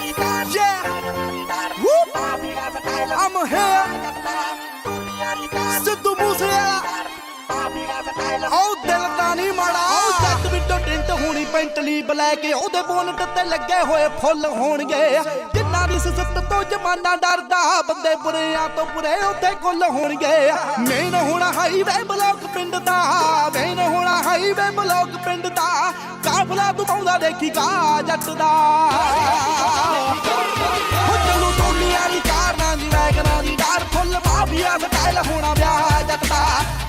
Yeah. Whoop. I'm here. Sidhu Moosewala ਉਹ ਦਿਲ ਦਾ ਨਹੀਂ ਮਾੜਾ ਉਹ ਜੱਟ ਵਿੱਚੋਂ ਟਿੰਟ ਹੋਣੀ ਪੈਂਟਲੀ ਬਲੈਕ ਉਹਦੇ ਬੋਨਟ ਤੇ ਲੱਗੇ ਹੋਏ ਫੁੱਲ ਹੋਣਗੇ ਜਿੰਨਾ ਦੀ ਸਿਸਤ ਤੋਂ ਜਮਾਨਾ ਡਰਦਾ। ਬੰਦੇ ਬੁਰਿਆਂ ਤੋਂ ਬੁਰੇ ਉੱਥੇ ਗੁੱਲ ਹੋਣਗੇ। ਮੇਨ ਹੋਣਾ ਹਾਈਵੇ ਬਲੌਕ ਪਿੰਡ ਦਾ। ਮੇਨ ਹੋਣਾ ਹਾਈਵੇ ਬਲੌਕ ਪਿੰਡ ਦਾ। ਕਾਫਲਾ ਤੂੰ ਪਾਉਂਦਾ ਦੇਖੀਗਾ ਜੱਟ ਦਾ। ਹੋ ਚਲੋ ਟੋਲੀਆਂ ਦੀ ਕਾਰਾਂ ਦੀ ਵੈਗਨਾਂ ਦੀ ਡਾਰ। ਫੁੱਲ ਮਾਫੀਆ ਸਟਾਈਲ ਹੋਣਾ ਵਿਆਹ ਜੱਟ ਦਾ।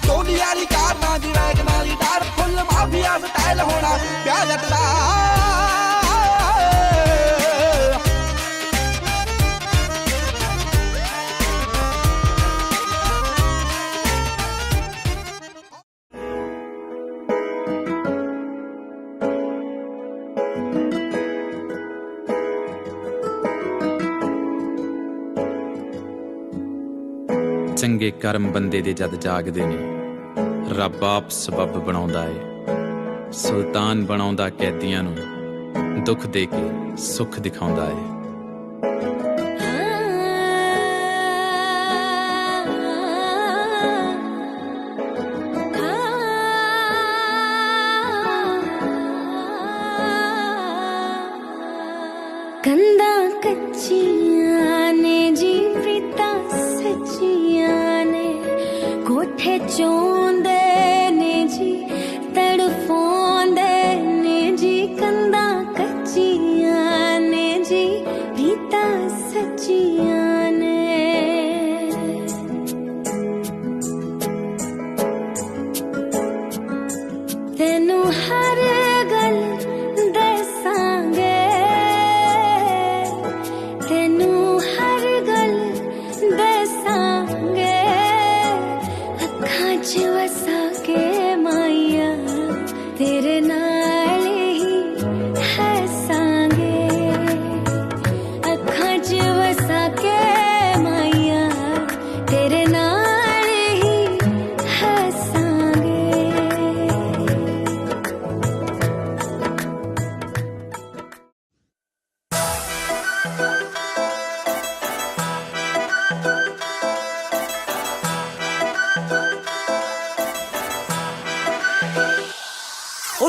ਟੋਲੀਆਂ ਦੀ ਕਾਰਾਂ ਦੀ ਵੈਗਨਾਂ ਦੀ ਡਾਰ। ਫੁੱਲ ਮਾਫੀਆ ਸਟਾਈਲ ਹੋਣਾ ਵਿਆਹ ਜੱਟ ਦਾ। ਚੰਗੇ ਕਰਮ ਬੰਦੇ ਦੇ ਜਦ ਜਾਗਦੇ ਨੇ, ਰੱਬ ਆਪ ਸਬਬ ਬਣਾਉਂਦਾ ਏ, ਸੁਲਤਾਨ ਬਣਾਉਂਦਾ ਕੈਦੀਆਂ ਨੂੰ, ਦੁੱਖ ਦੇ ਕੇ ਸੁੱਖ ਦਿਖਾਉਂਦਾ ਏ। ਕੰਦਾ ਕੱਚੀਆਂ ਨੇ ਜੀ खुशियाँ ने कोठे चोंद ਉਹ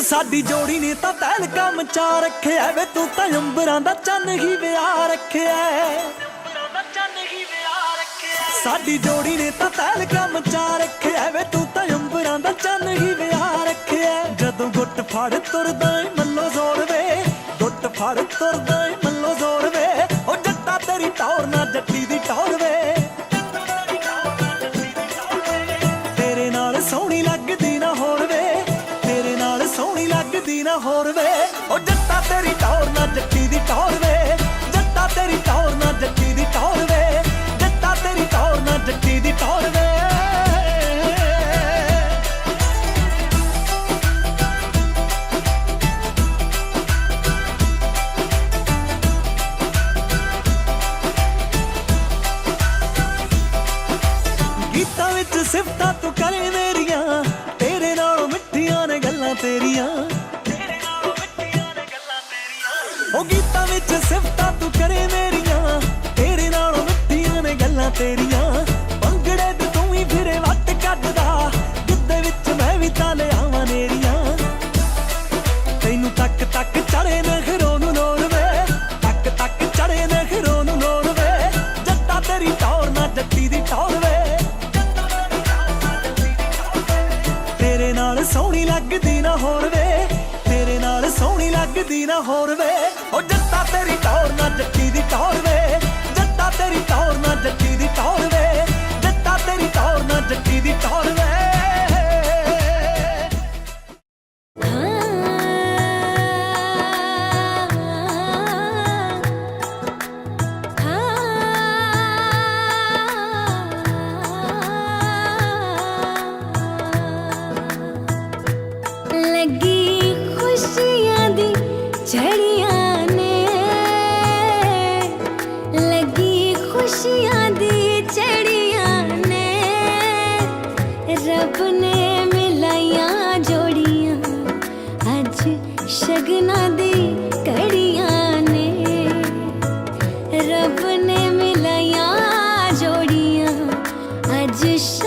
ਸਾਡੀ ਜੋੜੀ ਨੇ ਤਾਂ ਤੈਲ ਕੰਮ ਚਾ ਰੱਖਿਆ ਵੇ ਤੂੰ ਤਾਂ ਅੰਬਰਾਂ ਦਾ ਚੰਨ ਹੀ ਵਿਆਹ ਰੱਖਿਆ ਸਾਡੀ ਜੋੜੀ ਨੇ ਤਾਂ ਤੈਲ ਕੰਮ ਚਾ ਰੱਖਿਆ ਵੇ ਤੂੰ ਤਾਂ ਅੰਬਰਾਂ ਦਾ ਚੰਨ ਹੀ ਵਿਆਹ ਰੱਖਿਆ ਜਦੋਂ ਗੁੱਟ ਫੜ ਤੁਰਦਾ ਹੋਰ ਵੇ। ਉਹ ਜੱਟਾ ਤੇਰੀ ਟੌਰ ਨਾ ਜੱਟੀ ਦੀ ਟੌਰ ਵੇ। ਜੱਟਾ ਤੇਰੀ ਟੌਰ ਨਾ ਜੱਟੀ ਦੀ ਟੌਰ ਵੇ। ਜੱਟਾ ਤੇਰੀ ਟੌਰ ਨਾ ਜੱਟੀ ਦੀ ਟੌਰ ਵੇ। ਗੀਤਾਂ ਵਿੱਚ ਸਿਫਤਾਂ ਉਹ ਗੀਤਾਂ ਵਿੱਚ ਸਿਫਤਾਂ ਤੂੰ ਕਰੇ ਮੇਰੀਆਂ। ਤੇਰੇ ਨਾਲੋਂ ਮਿੱਠੀਆਂ ਨੇ ਗੱਲਾਂ ਤੇਰੀਆਂ। ਪੰਗੜੇ ਤੇ ਤੂੰ ਹੀ ਫਿਰੇ ਵੱਟ ਕੱਢਦਾ। ਗਿੱਧੇ ਵਿੱਚ ਮੈਂ ਵੀ ਤਾਂ ਲਿਆਵਾਂ ਨੇਰੀਆਂ ਤੈਨੂੰ ਤੱਕ ਤੱਕ ਚੜੇ ਨਖਰੋਂ ਨੂੰ ਨੋਰ ਵੇ। ਤੱਕ ਤੱਕ ਚੜੇ ਨਖਰੋਂ ਨੂੰ ਨੋਰ ਵੇ। ਜੱਟਾ ਤੇਰੀ ਟੌਰ ਨਾ ਜੱਟੀ ਦੀ ਟੌਰ ਵੇ। ਤੇਰੇ ਨਾਲ ਸੋਹਣੀ ਲੱਗਦੀ ਨਾ ਹੋਰ ਵੇ। ਲੱਗਦੀ ਨਾ ਹੋਰ ਵੇ। ਉਹ ਜੱਟਾ ਤੇਰੀ ਟੌਰ ਨਾ ਜੱਟੀ ਦੀ ਟੌਰ ਵੇ। just